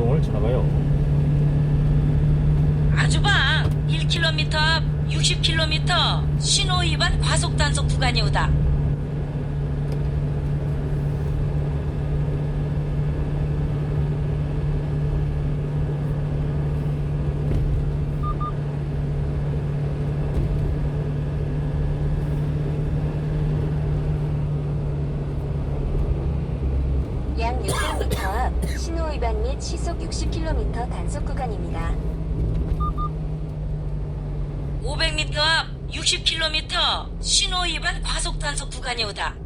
신당동을 지나가요. 아주방 1km 앞 60km 신호 위반 과속 단속 구간이 오다. 약 600m 앞 신호 위반 및 시속 60km 단속 구간입니다. 500m 앞 60km 신호 위반 과속 단속 구간이 오다.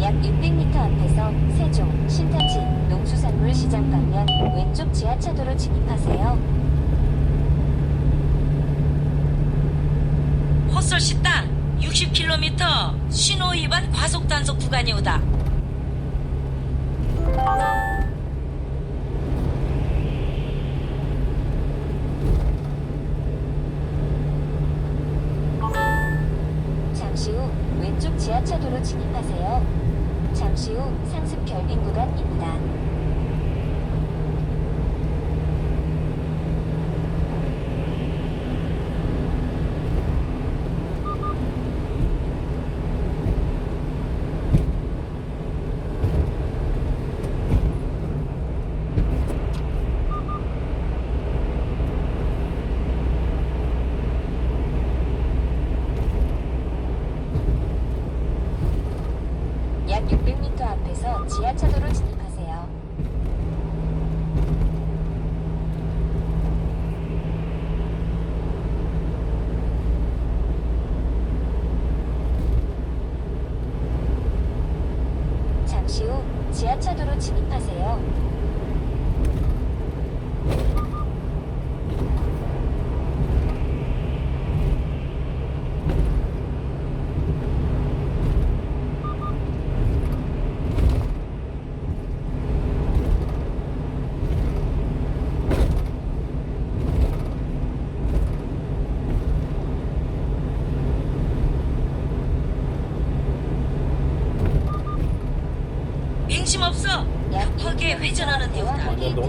약 600m 앞에서 세종, 신탄지, 농수산물 시장 방면 왼쪽 지하차도로 진입하세요. 헛설 식당 60km 신호 위반 과속 단속 구간이 오다. 잠시 후 왼쪽 지하차도로 진입하세요. 잠시 후 상습 결빙 구간입니다. 약 600m 앞에서 지하차도로 진입하세요. 잠시 후 진입하세요. 회전하는 너무